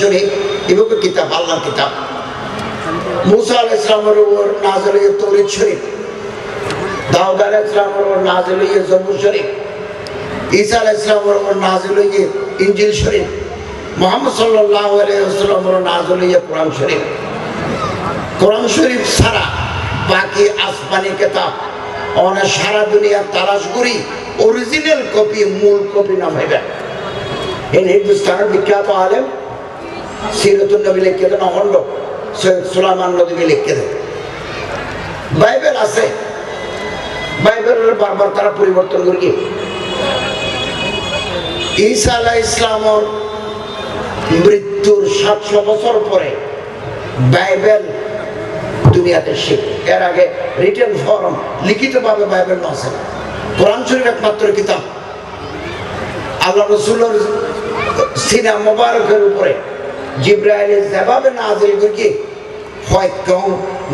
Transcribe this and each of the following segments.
শরীফ এভাবে কিতাব, আল্লাহর কিতাব। মুসা আল ইসলামের উপর নাজল শরীফ। দাউদ ইসলামের উপর নাজল জম্মু শরীফ। ঈসা আল ইসলামের উপর নাজল ইঞ্জিল শরীফ। মোহাম্মদ সাল্লাহ নাজল কোরআন শরীফ। কোরআন শরীফ ছাড়া বাকি আসমানি কেতাব অনেক সারা দুনিয়া তালাশ করি অরিজিনাল কপি মূল কপি না ভাইবেন হিন্দুস্তানের বিখ্যাত আলেম সিরতুল নবী লিখে দেন অখণ্ড সৈয়দ সুলাইমান নবী লিখে দেন। বাইবেল আছে। বাইবেলের বারবার তারা পরিবর্তন করি কি? ঈসা আলাহ ইসলামর মৃত্যুর সাতশো বছর পরে বাইবেল দুনিয়াতে শিখ। এর আগে রিটেন ফর্ম লিখিতভাবে বাইবেল আছে কোরআন শরীফ একমাত্র কিতাব। আল্লাহ রসুলের সিনা মোবারকের উপরে জিব্রাইলের যেভাবে নাজিল করি হয় কেউ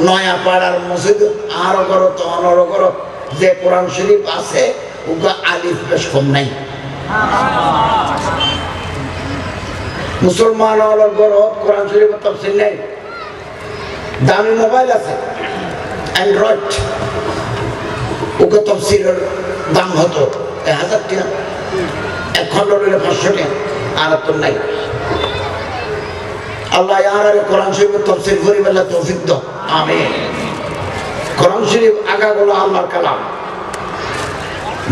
নয়া পাড়ার মসজিদ আর করো, তো অনর করো। যে কোরআন শরীফ আছে ওগুলো আলিফ বেশ কম নাই। মুসলমান হলোর গড় কোরআন শরীফের তফসিল নেই। দামি মোবাইল আছে, অ্যান্ড্রয়েড। ওকে তফসিলের দাম হতো হাজার টাকা। এক খন্ড নিলে পাঁচশো টাকা, আর তো নাই। আল্লাহ আর কোরআন শরীফের তফসিল করি বেলা তৌফিক দাও। আমি কোরআন শরীফ আগাগুলো আল্লাহর কালাম।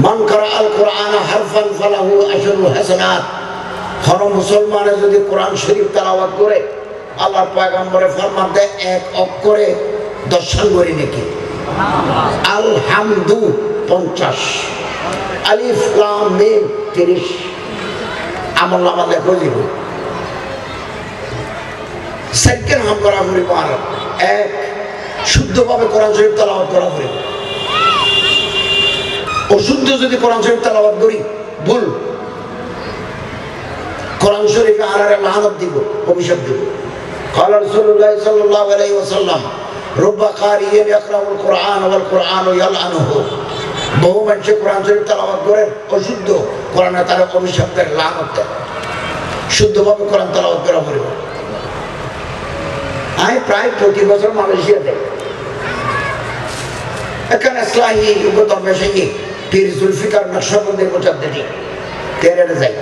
মান করা আল কোরআন হারফান ফালাহু আশরু হাসানাত। কোন মুসলমানে যদি কোরআন শরীফ তালাওয়াত করে আল্লাহর পয়গম্বরে ফরমান দেয় এক অক্ষরে দর্শন করি নাকি? আলহামদু পঞ্চাশ। আলিফ লাম মিম তিরিশ। আমল নামা লেখো দিব সেকেন্ড হাম করা করি আর এক শুদ্ধভাবে কোরআন শরীফ তালাবাদ করা করি অশুদ্ধ যদি কোরআন শরীফ তালাবাদ করি ভুল কোরআন শরীফে আনারে লাহানত দিব অভিশাপ দিব قال رسول الله صلى الله عليه وسلم رب قارئ يقرأ القرآن والقرآن يلعنه বহু মানুষে কোরআন শরীফ তালাবাদ করে অশুদ্ধ কোরআনে তারা অভিশপ্তের লানত দেয় শুদ্ধভাবে কোরআন তালাবাদ করা পরিবার আমি প্রায় প্রতি বছর মালয়েশিয়া যাই এখানে ইসলাহী উপদর্মেশে পীর জুলফিকার নকশবন্দি মোচাদ্দি তেরে যাই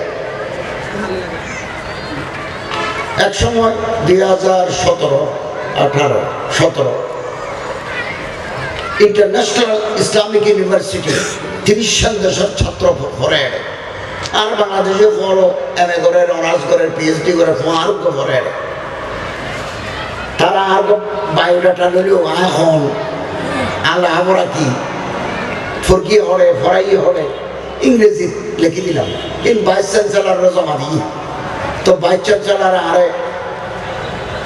এক সময় দুই হাজার সতেরো, আঠারো, সতেরো, ইন্টারন্যাশনাল ইসলামিক ইউনিভার্সিটি তিরিশ দেশের ছাত্র ভরে আর বাংলাদেশে ফলো এম এ করে অনার্স করে পিএইচডি করে আরোগ্য ভরে তারা আর বায়োডাটা নিলেও এখন আল্লাহ আমরা কি? ফরকি হরে ফরাই হরে ইংরেজি লিখে দিলাম। কিন্তু ভাইস চ্যান্সেলাররা জমা দিই তো ভাইস চ্যান্সেলার আরে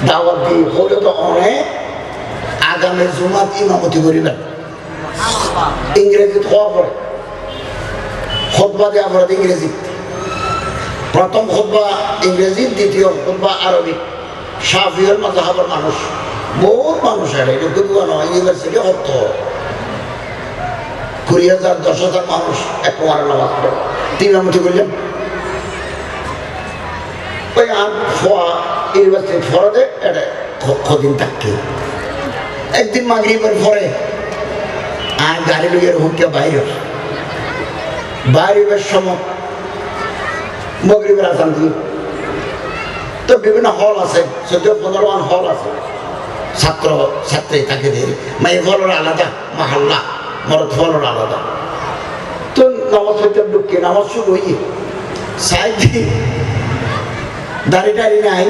দাওয়াত দিয়ে হলে তো অনেক আগামী জুমাত ইমামতি করিবেন। ইংরেজি হওয়ার পরে। খোদবা দেওয়া পরে ইংরেজি। প্রথম খোদবা ইংরেজি, দ্বিতীয় খোদবা আরবিক সাফিয়র মজাহাবের মানুষ। বহুত মানুষ আর এটা কিন্তু নয় ইউনিভার্সিটি হত কুড়ি হাজার, দশ হাজার মানুষ এক কুমার নামাজ তিন আমতি করলেন ওই আর ফোয়া ইউনিভার্সিটি ফরদে এটা কদিন থাকি। একদিন মাগরিবের পরে আর গাড়ি লইয়ের হুঁকে বাইরে। বাইরের সময়। মগরিবের আসান দিই তো বিভিন্ন হল আছে, চোদ্দ, পনেরো হল আছে। ছাত্র, ছাত্রী থাকে মেয়ে ফলর আলাদা, মাহাল্লা, মরদ ফলর আলাদা। তো নামাজ হইতে ঢুকি নামাজ শুরু হই সাইড দাড়ি টাড়ি নাই।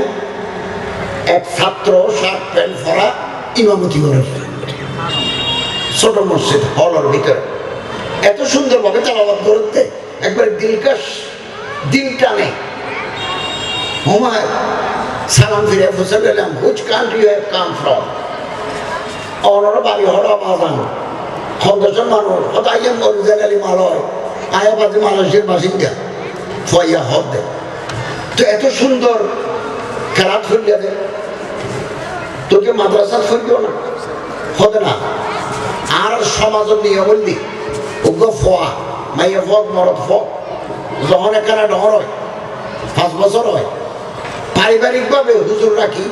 এক ছাত্র শার্ট প্যান্ট ফরা ইমামতি করে। ছোট মসজিদ, হলের ভিতরে। এত সুন্দরভাবে তালাবাদ করতে, একবার দিলকাশ, দিল টানে। হুমায় সালাম ফিরে ফুসে গেলাম which country you have come from অনর বাড়ি হর বাজান সদস্য মানুষ সদায় অরিজিনালি মালয় আয়া পাতি মালয়েশিয়ার বাসিন্দা ফয়া হদ দে তো এত সুন্দর খেলা ফুলিয়া দে তোকে মাদ্রাসা ফুলকেও না হতে না আর সমাজের নিয়ে বললি ওগো ফোয়া মাইয়া ফক মরদ ফক যখন এখানে ডর হয় পাঁচ হয় পারিবারিকভাবে হুজুর রাখি,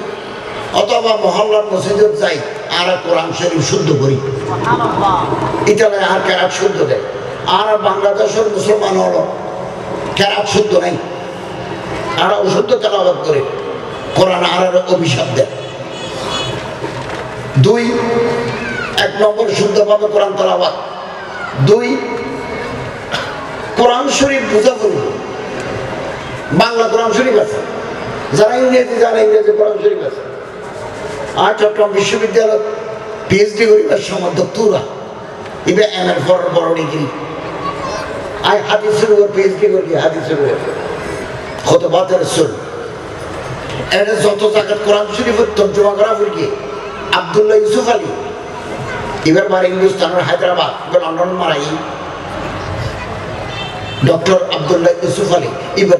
অথবা মহল্লার মসজিদত যাই, আর কোরআন শরীফ শুদ্ধ করি। ইতালিয়া আর কেরাত শুদ্ধ দেয়। আর বাংলাদেশের মুসলমান হলো, কেরাত শুদ্ধ নাই। আর অশুদ্ধ তেলাবাদ করে, কোরআন আর আর অভিশাপ দেয়। দুই, এক নম্বর শুদ্ধভাবে কোরআন তেলাবাদ দুই, কোরআন শরীফ বুঝা করব বাংলা কোরআন শরীফ আছে। যারা ইংরেজি যারা ইংরেজি শরীফ আছে আর চট্টগ্রাম বিশ্ববিদ্যালয় পিএইচডি করিবার সময় দত্তুরা এবার এম এর পর বড় ডিগ্রি। আই হাদিসের উপর পিএইচডি করি হাদিসের উপর কত বাতের সুর এটা যত কোরআন করা আবদুল্লাহ ইউসুফ আলী। এবার বারে হিন্দুস্তানের হায়দ্রাবাদ, এবার লন্ডন মারাই। ডক্টর আবদুল্লাহ ইউসুফ আলী, এবার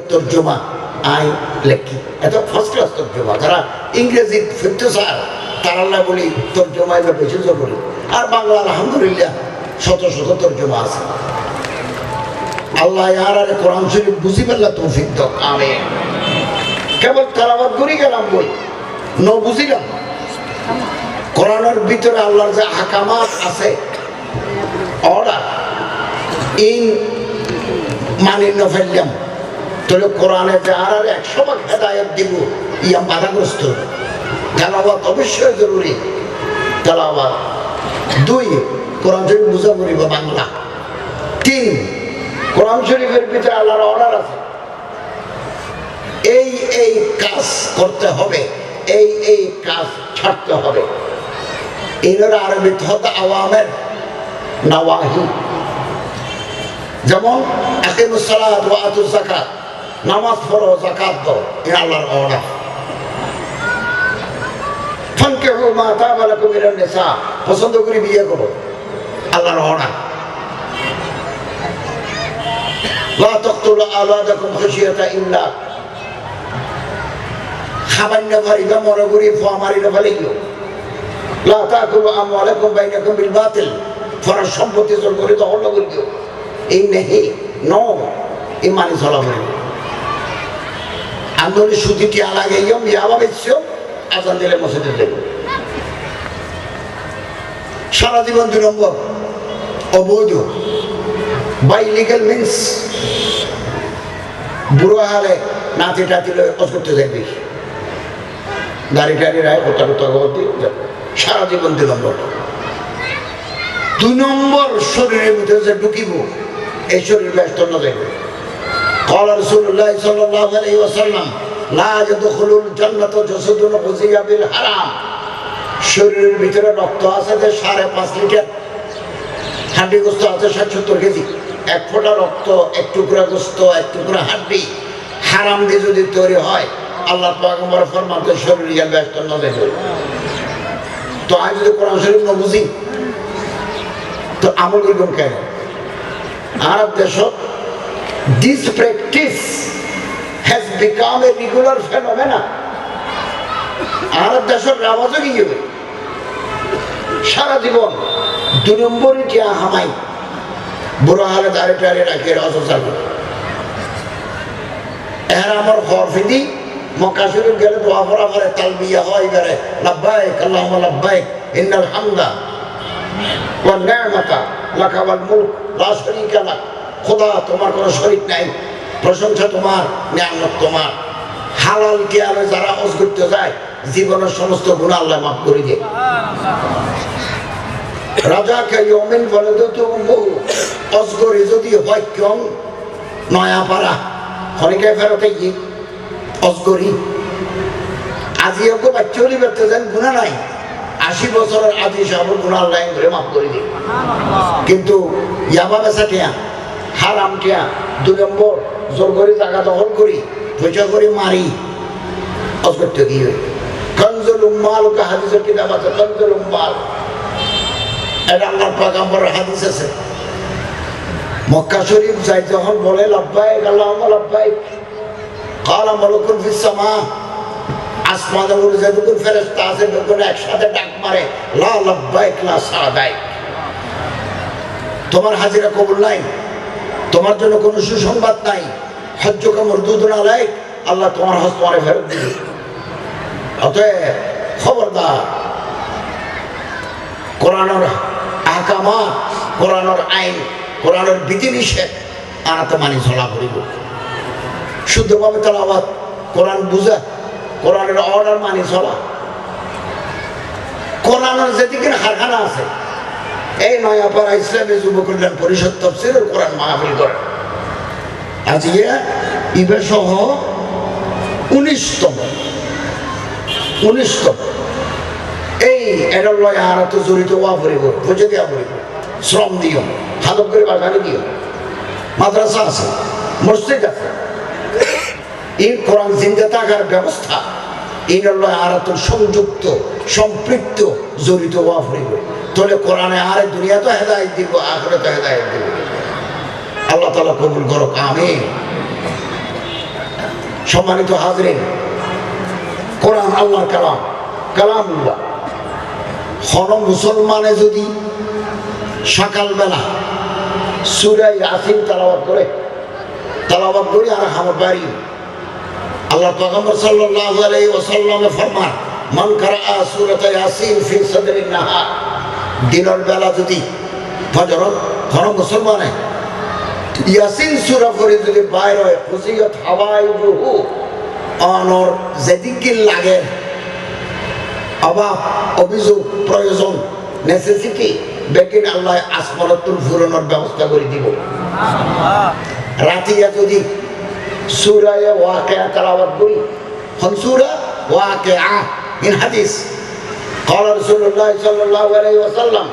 আই লেখি। এত ফার্স্ট ক্লাস তর্জমা। যারা ইংরেজি ফিরতে স্যার তারা না বলি তর্জমা এবার বেশি জরুরি আর বাংলা আলহামদুলিল্লাহ শত শত তর্জমা আছে। আল্লাহ আর কোরআন শরীফ বুঝি কেবল তালাবাদ করি গেলাম বই। ন বুঝিলাম। কোরআনের ভিতরে আল্লাহর যে হাকামাত আছে, অর্ডার, ইন মানি ফেললাম। তাহলে কোরআনে যে আর একশো ভাগ হেদায়ত দিব, ইয়া বাধাগ্রস্ত। তেলাবাদ অবশ্যই জরুরি। তেলাবাদ দুই, কোরআন শরীফ বুঝা পড়িব বাংলা। তিন, কোরআন শরীফের ভিতরে আল্লাহর অর্ডার আছে। এই এই কাজ করতে হবে, এই এই কাজ ছাড়তে হবে। এনারা আরবি হতে আওয়ামের নাওয়াহি। যেমন আকিমুসালাত ওয়া আতুজ যাকাত। নামাজ পড়ো, যাকাত দাও। এ আল্লাহর অর্ডার ফানকিহু মা তাবা লাকুম মিনান নিসা। পছন্দ করে বিয়ে করো। আল্লাহর অর্ডার লা তাকতুলু আওলাদাকুম খাশিয়াতা ইমলাক খাবান্য পারিবা মনে করি ফোয়া মারিলে ফেলে গিয়ে লা তাকুলু আমওয়ালাকুম বাইনাকুম বিল বাতিল। ফরার সম্পত্তি জোর করে দখল না করি গিয়ে এই নেহি ন এই মানি চলা বলি আন্দোলন সুতিটি আলাগে ইয়ম ইয়াবা বেচ্ছ আজান দিলে মসজিদে দেব। সারা জীবন দুই নম্বর অবৈধ বাই লিগেল মিনস বুড়ো হালে নাতি টাতি অজ করতে যাই বেশি দাড়ি টাড়ি রায় কোথা কোথা করতে সারা জীবন দুই নম্বর দুই নম্বর শরীরের ভিতরে যে ঢুকিব, এই শরীর ব্যস্ত না যাইবে। قال رسول الله صلى الله عليه وسلم لا يدخل الجنة جسد غزي بالحرام শরীরের ভিতরে রক্ত আছে যে সাড়ে পাঁচ লিটার হাড্ডি গোস্ত আছে ষাট সত্তর কেজি এক ফোঁটা রক্ত এক টুকরা গোস্ত এক টুকরা হাড্ডি হারাম দিয়ে যদি তৈরি হয় আল্লাহ পাগম্বর ফরমাতে শরীর গিয়ে ব্যস্ত না দেবে তো আমি যদি কোরআন শরীফ না বুঝি তো আমল করবেন কেন আরব দেশত this practice has become a regular phenomena আরব দেশের রাবাজও কি যাবে সারা জীবন দু নম্বরই টিয়া হামাই, বুড়ো হালে দাঁড়িয়ে টাড়িয়ে রাখি অসচার করে এর আমার হরফিদি মক্কা শরীফ গেলে দোয়া পড়া পরে তালবিয়া হয়, এবারে লাব্বাইক, আল্লাহুম্মা লাব্বাইক, ইন্নাল হামদা ওয়া নি'মাতা লাকা ওয়াল মুলক, লা শারীকা লাক। খোদা, তোমার কোনো শরীক নাই। প্রশংসা তোমার, নিয়ামত তোমার। হালাল কিয়ামে যারা হজ করতে যায়, জীবনের সমস্ত মাফ দিয়ে। গুণা নাই। আজি আল্লাহ মাফ করে দিই কিন্তু ইয়াবা বেচা টিয়া হারাম টিয়া দু নম্বর, জোর করে জায়গা দখল করি পয়সা করে মারি। অজগরতে গিয়ে কনজুল উম্মাল ওকে হাদিসের কিতাব আছে এটা পাগাম্বরের হাদিস আছে। মক্কা শরীফ যাই যখন বলে লাভবাইক আল্লাহ লাভবাইক কালা মলকুল ফিসামা আসমানে উড়ে যে দুকুন ফেরেস্তা আছে দুকুন একসাথে ডাক মারে, লা লাভবাইক লা সাদাইক। তোমার হাজিরা কবুল নাই? তোমার জন্য কোনো সুসংবাদ নাই। হজ্জ কামর দুধ না লাই আল্লাহ তোমার হস্ত তোমারে ফেরত দিবে। অতএব খবরদার, কোরআনের আহকামা কোরআনের আইন, কোরআনের বিধিনিষেধ আনাতে মানি চলা করিব। শুদ্ধভাবে তালাবাদ কোরআন বুঝা, কোরআনের অর্ডার মানি চলা। কোরআনের যেদিকে কারখানা আছে এই নয়াপাড়া ইসলামী যুব কল্যাণ পরিষদ তফসিলের কোরআন মাহফিল করে। আজকে ইবে সহ উনিশতম উনিশতম। এই এটার লয় আর তো জড়িত হওয়া পড়িব, বুঝে দেওয়া পড়িব। শ্রম দিও হাদব করে বাগানে দিও। মাদ্রাসা আছে, মসজিদ আছে। এই কোরআন জিন্দা থাকার ব্যবস্থা এইটার লয় আর তো সংযুক্ত, সম্পৃক্ত, জড়িত হওয়া পড়িব তাহলে কোরআনে আর দুনিয়া তো হেদায়ত দিব আখরে তো হেদায়ত দিব। আল্লাহ তালা কবুল করো আমি সম্মানিত হাজরিন, কোরআন আল্লাহর কালাম, কালামুল্লাহ। হন মুসলমানে যদি সকালবেলা সুরাই আসিন তালাবাদ করে তালাবাদ করি আর আমার বাড়ি আল্লাহ পয়গম্বর সাল্লাল্লাহু আলাইহি ওয়াসাল্লামে ফরমান মান কারা সূরাত ইয়াসিন ফি সাদরিন নাহার দিনের বেলা যদি ফজরত কোন মুসলমানে ইয়াসিন সূরা পড়ে যদি বাইর হয় খুশিয়ত হাওয়াই রুহু অনর যেদিকে লাগে অভাব অভিযোগ প্রয়োজন নেসেসিটি বেকিন আল্লাহ আসমানতুল ফুরনোর ব্যবস্থা করে দিব। রাতিয়া যদি সুরায় ওয়াকিয়া তালাবাদ করি হন সুরা ওয়াকিয়া ইন হাদিস قال رسول الله صلى الله عليه وسلم